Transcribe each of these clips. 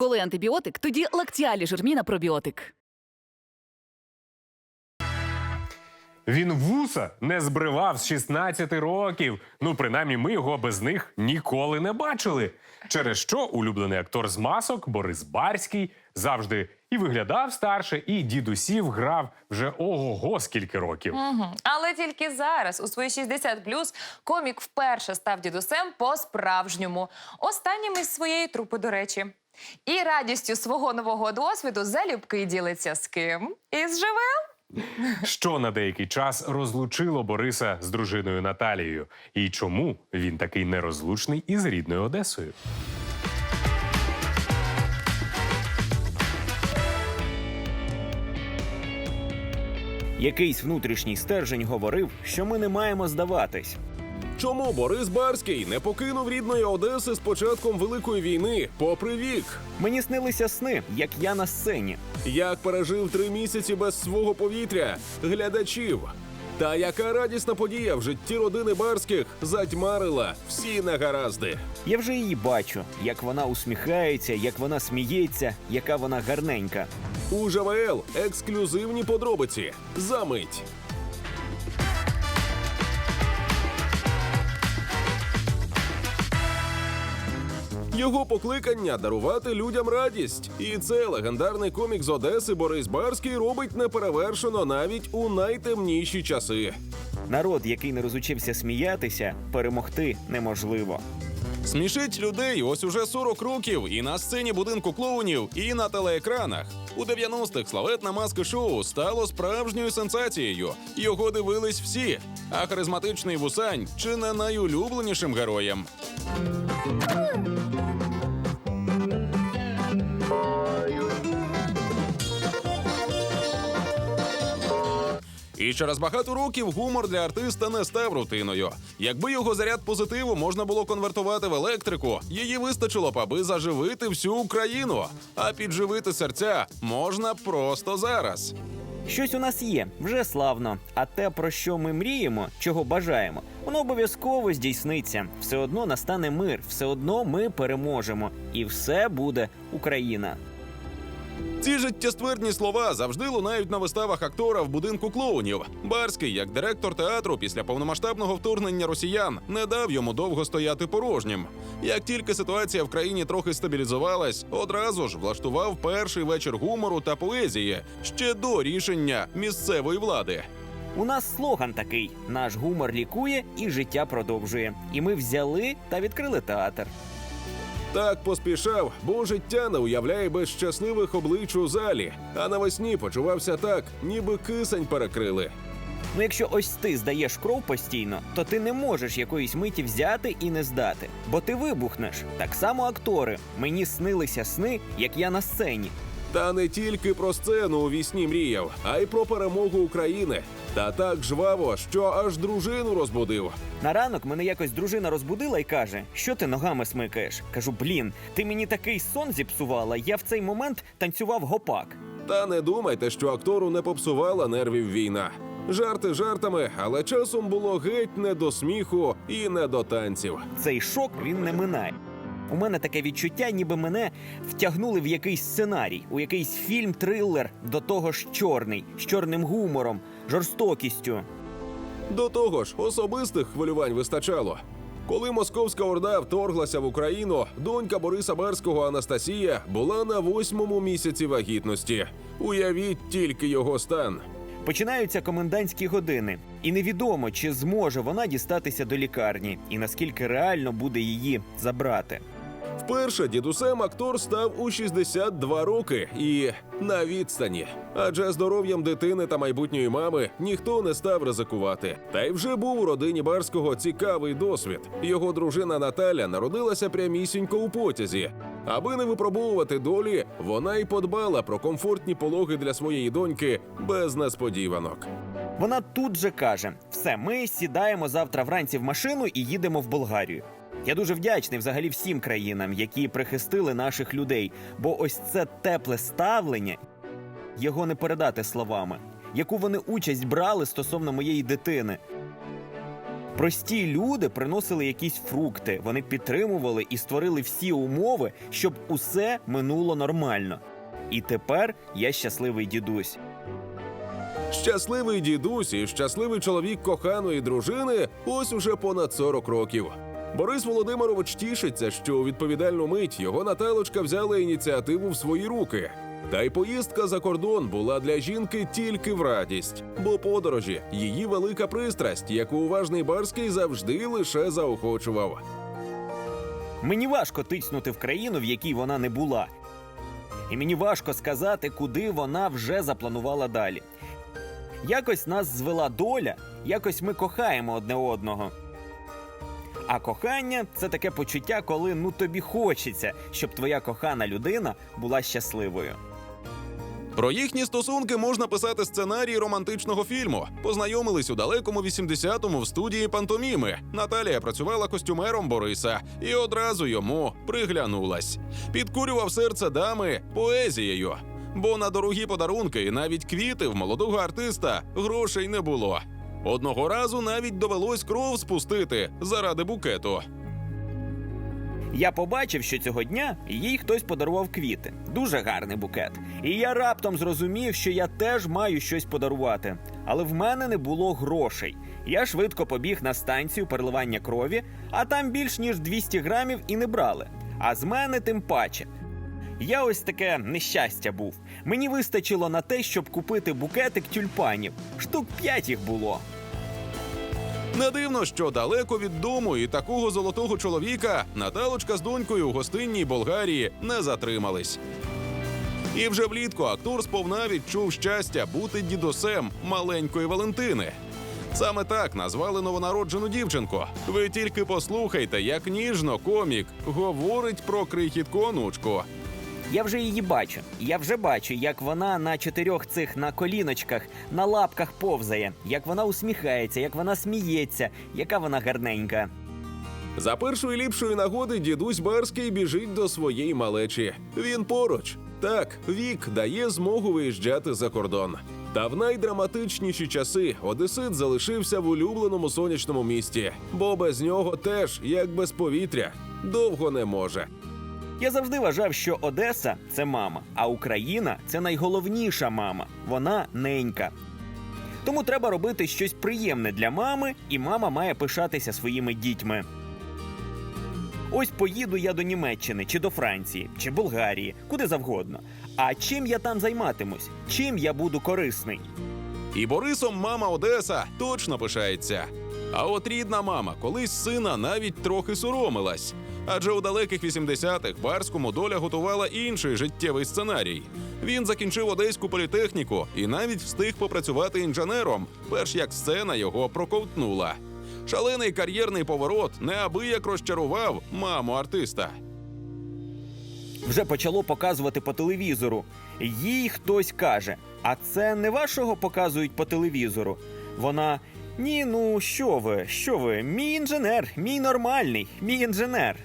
Коли антибіотик, тоді лактіалі жирміна пробіотик. Він вуса не збривав з 16 років. Ну, принаймні, ми його без них ніколи не бачили. Через що улюблений актор з масок Борис Барський завжди і виглядав старше, і дідусів грав вже ого-го скільки років. Мгм. Але тільки зараз, у свої 60 комік вперше став дідусем по-справжньому. Останнім із своєї трупи, до речі. І радістю свого нового досвіду залюбки ділиться з ким? Із живим. Що на деякий час розлучило Бориса з дружиною Наталією, і чому він такий нерозлучний із рідною Одесою? Якийсь внутрішній стержень говорив, що ми не маємо здаватись. Чому Борис Барський не покинув рідної Одеси з початком Великої війни, попри вік? Мені снилися сни, як я на сцені. Як пережив три місяці без свого повітря, глядачів? Та яка радісна подія в житті родини Барських затьмарила всі негаразди. Я вже її бачу, як вона усміхається, як вона сміється, яка вона гарненька. У ЖВЛ ексклюзивні подробиці. Замить. Його покликання дарувати людям радість. І це легендарний комік з Одеси Борис Барський робить неперевершено навіть у найтемніші часи. Народ, який не розучився сміятися, перемогти неможливо. Смішить людей ось уже 40 років і на сцені будинку клоунів, і на телеекранах. У 90-х славетна маска шоу стало справжньою сенсацією. Його дивились всі. А харизматичний вусань чи не найулюбленішим героєм. І через багато років гумор для артиста не став рутиною. Якби його заряд позитиву можна було конвертувати в електрику, її вистачило б, аби заживити всю Україну. А підживити серця можна просто зараз. Щось у нас є, вже славно. А те, про що ми мріємо, чого бажаємо, воно обов'язково здійсниться. Все одно настане мир, все одно ми переможемо, і все буде Україна. Ці життєствердні слова завжди лунають на виставах актора в будинку клоунів. Барський, як директор театру, після повномасштабного вторгнення росіян, не дав йому довго стояти порожнім. Як тільки ситуація в країні трохи стабілізувалась, одразу ж влаштував перший вечір гумору та поезії ще до рішення місцевої влади. У нас слоган такий: наш гумор лікує і життя продовжує. І ми взяли та відкрили театр. Так поспішав, бо життя не уявляє без щасливих облич у залі. А навесні почувався так, ніби кисень перекрили. Ну, якщо ось ти здаєш кров постійно, то ти не можеш якоїсь миті взяти і не здати, бо ти вибухнеш. Так само актори. Мені снилися сни, як я на сцені. Та не тільки про сцену у вісні мріяв, а й про перемогу України. Та так жваво, що аж дружину розбудив. На ранок мене якось дружина розбудила і каже: що ти ногами смикаєш? Кажу, блін, ти мені такий сон зіпсувала. Я в цей момент танцював гопак. Та не думайте, що актору не попсувала нервів війна. Жарти жартами, але часом було геть не до сміху і не до танців. Цей шок він не минає. У мене таке відчуття, ніби мене втягнули в якийсь сценарій, у якийсь фільм-трилер, до того ж чорний, з чорним гумором, жорстокістю. До того ж, особистих хвилювань вистачало. Коли московська орда вторглася в Україну, донька Бориса Барського Анастасія була на восьмому місяці вагітності. Уявіть тільки його стан. Починаються комендантські години, і невідомо, чи зможе вона дістатися до лікарні, і наскільки реально буде її забрати. Вперше дідусем актор став у 62 роки і на відстані. Адже здоров'ям дитини та майбутньої мами ніхто не став ризикувати. Та й вже був у родині Барського цікавий досвід. Його дружина Наталя народилася прямісінько у потязі. Аби не випробовувати долі, вона й подбала про комфортні пологи для своєї доньки без несподіванок. Вона тут же каже: все, ми сідаємо завтра вранці в машину і їдемо в Болгарію. Я дуже вдячний взагалі всім країнам, які прихистили наших людей, бо ось це тепле ставлення його не передати словами, яку вони участь брали стосовно моєї дитини. Прості люди приносили якісь фрукти, вони підтримували і створили всі умови, щоб усе минуло нормально. І тепер я щасливий дідусь. Щасливий дідусь і щасливий чоловік коханої дружини ось уже понад 40 років. Борис Володимирович тішиться, що у відповідальну мить його Наталочка взяла ініціативу в свої руки. Та й поїздка за кордон була для жінки тільки в радість, бо подорожі її велика пристрасть, яку уважний барський завжди лише заохочував. Мені важко тиснути в країну, в якій вона не була. І мені важко сказати, куди вона вже запланувала далі. Якось нас звела доля, якось ми кохаємо одне одного. А кохання це таке почуття, коли ну тобі хочеться, щоб твоя кохана людина була щасливою. Про їхні стосунки можна писати сценарій романтичного фільму. Познайомились у далекому 80-му в студії пантоміми. Наталія працювала костюмером Бориса і одразу йому приглянулась. Підкурював серце дами поезією. Бо на дорогі подарунки і навіть квіти в молодого артиста грошей не було. Одного разу навіть довелось кров спустити заради букету. Я побачив, що цього дня їй хтось подарував квіти. Дуже гарний букет. І я раптом зрозумів, що я теж маю щось подарувати. Але в мене не було грошей. Я швидко побіг на станцію переливання крові, а там більш ніж 200 грамів і не брали. А з мене тим паче. Я ось таке нещастя був. Мені вистачило на те, щоб купити букетик тюльпанів. Штук п'ять їх було. Не дивно, що далеко від дому і такого золотого чоловіка Наталочка з донькою у гостинній Болгарії не затримались. І вже влітку актор сповна відчув щастя бути дідусем маленької Валентини. Саме так назвали новонароджену дівчинку. Ви тільки послухайте, як ніжно комік говорить про крихітку онучку. Я вже її бачу. Я вже бачу, як вона на чотирьох цих на коліночках, на лапках повзає, як вона усміхається, як вона сміється, яка вона гарненька. За першої ліпшої нагоди дідусь Барський біжить до своєї малечі. Він поруч. Так, вік дає змогу виїжджати за кордон. Та в найдраматичніші часи Одесит залишився в улюбленому сонячному місті, бо без нього теж, як без повітря, довго не може. Я завжди вважав, що Одеса це мама, а Україна це найголовніша мама. Вона ненька. Тому треба робити щось приємне для мами, і мама має пишатися своїми дітьми. Ось поїду я до Німеччини, чи до Франції, чи Болгарії, куди завгодно. А чим я там займатимусь? Чим я буду корисний? І Борисом мама Одеса точно пишається. А от рідна мама колись сина навіть трохи соромилась. Адже у далеких 80-х Барському доля готувала інший життєвий сценарій. Він закінчив одеську політехніку і навіть встиг попрацювати інженером, перш як сцена його проковтнула. Шалений кар'єрний поворот неабияк розчарував маму артиста. Вже почало показувати по телевізору. Їй хтось каже: А це не вашого показують по телевізору. Вона. Ні, ну що ви, що ви? Мій інженер, мій нормальний, мій інженер.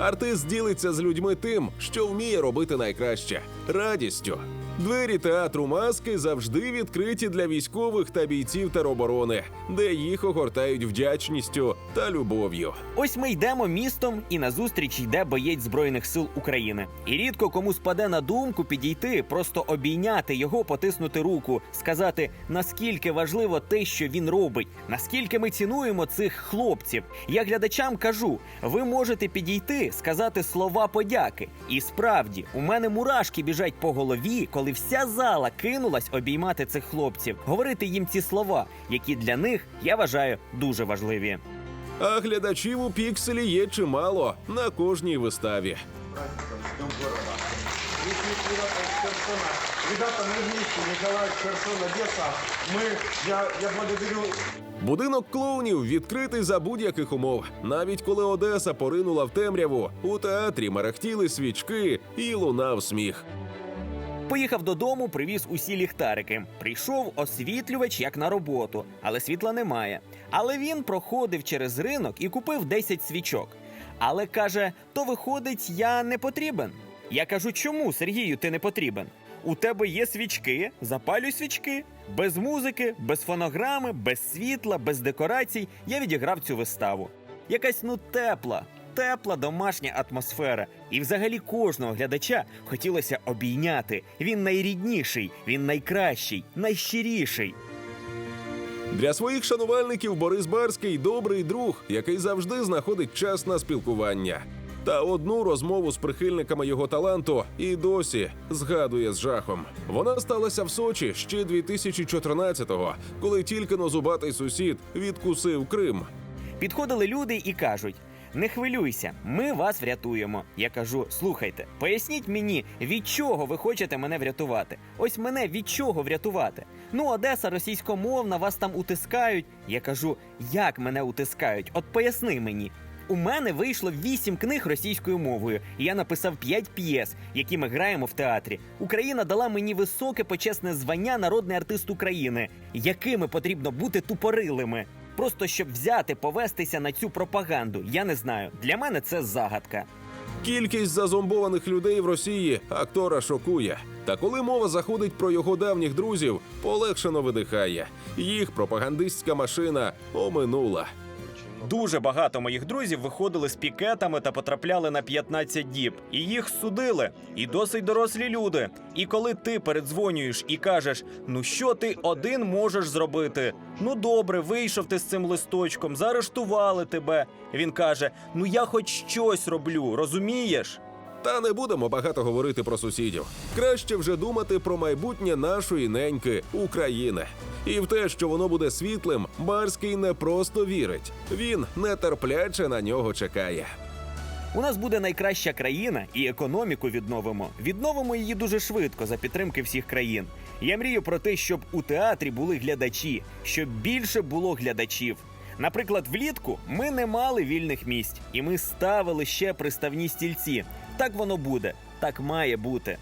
Артист ділиться з людьми тим, що вміє робити найкраще радістю. Двері театру маски завжди відкриті для військових та бійців тероборони, де їх огортають вдячністю та любов'ю. Ось ми йдемо містом, і назустріч йде боєць Збройних сил України. І рідко кому спаде на думку підійти, просто обійняти його, потиснути руку, сказати, наскільки важливо те, що він робить, наскільки ми цінуємо цих хлопців. Я глядачам кажу: ви можете підійти, сказати слова подяки. І справді, у мене мурашки біжать по голові, коли вся зала кинулась обіймати цих хлопців, говорити їм ці слова, які для них я вважаю дуже важливі. А глядачів у пікселі є чимало на кожній виставі. Ребята, Николай, Херсон, Одесса. Мы, я, я благодарю Будинок клоунів відкритий за будь-яких умов. Навіть коли Одеса поринула в темряву, у театрі мерехтіли свічки і лунав сміх. Поїхав додому, привіз усі ліхтарики. Прийшов освітлювач як на роботу, але світла немає. Але він проходив через ринок і купив 10 свічок. Але каже: то виходить, я не потрібен. Я кажу, чому Сергію ти не потрібен? У тебе є свічки, запалюй свічки. Без музики, без фонограми, без світла, без декорацій я відіграв цю виставу. Якась ну тепла, тепла домашня атмосфера. І взагалі кожного глядача хотілося обійняти. Він найрідніший, він найкращий, найщиріший. Для своїх шанувальників Борис Барський добрий друг, який завжди знаходить час на спілкування. Та одну розмову з прихильниками його таланту і досі згадує з жахом. Вона сталася в Сочі ще 2014-го, коли тільки но зубатий сусід відкусив Крим. Підходили люди і кажуть: не хвилюйся, ми вас врятуємо. Я кажу: слухайте, поясніть мені, від чого ви хочете мене врятувати? Ось мене від чого врятувати? Ну, Одеса російськомовна, вас там утискають. Я кажу, як мене утискають? От поясни мені. У мене вийшло вісім книг російською мовою, і я написав п'ять п'єс, які ми граємо в театрі. Україна дала мені високе почесне звання народний артист України, якими потрібно бути тупорилими. Просто щоб взяти, повестися на цю пропаганду. Я не знаю. Для мене це загадка. Кількість зазомбованих людей в Росії актора шокує. Та коли мова заходить про його давніх друзів, полегшено видихає. Їх пропагандистська машина оминула. Дуже багато моїх друзів виходили з пікетами та потрапляли на 15 діб. І їх судили. І досить дорослі люди. І коли ти передзвонюєш і кажеш: ну що ти один можеш зробити? Ну добре, вийшов ти з цим листочком, заарештували тебе. Він каже: Ну я хоч щось роблю, розумієш? Та не будемо багато говорити про сусідів. Краще вже думати про майбутнє нашої неньки України. І в те, що воно буде світлим, Барський не просто вірить. Він нетерпляче на нього чекає. У нас буде найкраща країна і економіку відновимо. Відновимо її дуже швидко за підтримки всіх країн. Я мрію про те, щоб у театрі були глядачі, щоб більше було глядачів. Наприклад, влітку ми не мали вільних місць, і ми ставили ще приставні стільці. Так воно буде, так має бути.